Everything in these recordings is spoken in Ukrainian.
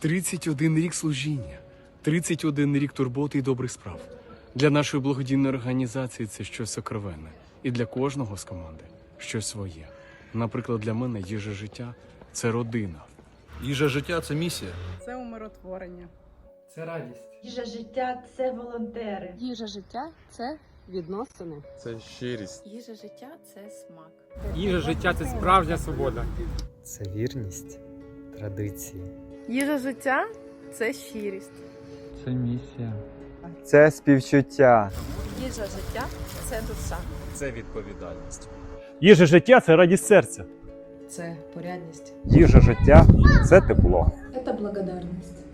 31 рік служіння, 31 рік турботи і добрих справ. Для нашої благодійної організації це щось сокровенне. І для кожного з команди щось своє. Наприклад, для мене їжа життя це родина. Їжа життя це місія. Це умиротворення. Це радість. Їжа життя це волонтери. Їжа життя це відносини. Це щирість. Їжа життя це смак. Їжа життя це справжня свобода. Це вірність, традиції. Їжа життя це щирість. Це місія. Це співчуття. Їжа життя це душа. Це відповідальність. Їжа життя це радість серця. Це порядність. Їжа життя це тепло. Це благодарність.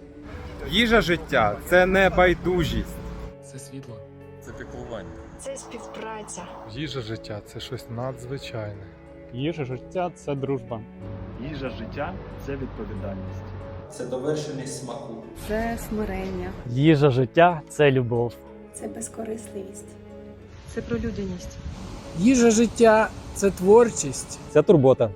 Їжа життя це небайдужість. Це світло. Це піклування. Це співпраця. Їжа життя це щось надзвичайне. Їжа життя це дружба. Їжа життя це відповідальність. Це довершеність смаку. Це смирення. Їжа життя це любов. Це безкорисливість. Це про людяність. Їжа життя це творчість. Це турбота.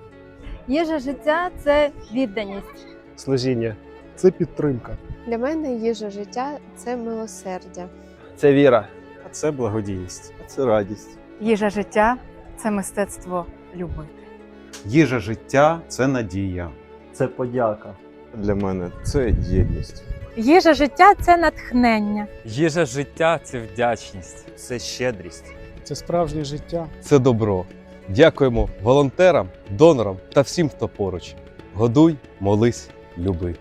Їжа життя це відданість. Служіння. Це підтримка. Для мене їжа життя це милосердя. Це віра. А це благодійність. Це радість. Їжа життя це мистецтво любити. Їжа життя це надія. Це подяка. Для мене це єдність. Їжа життя це натхнення. Їжа життя це вдячність. Це щедрість. Це справжнє життя. Це добро. Дякуємо волонтерам, донорам та всім, хто поруч. Годуй, молись, люби.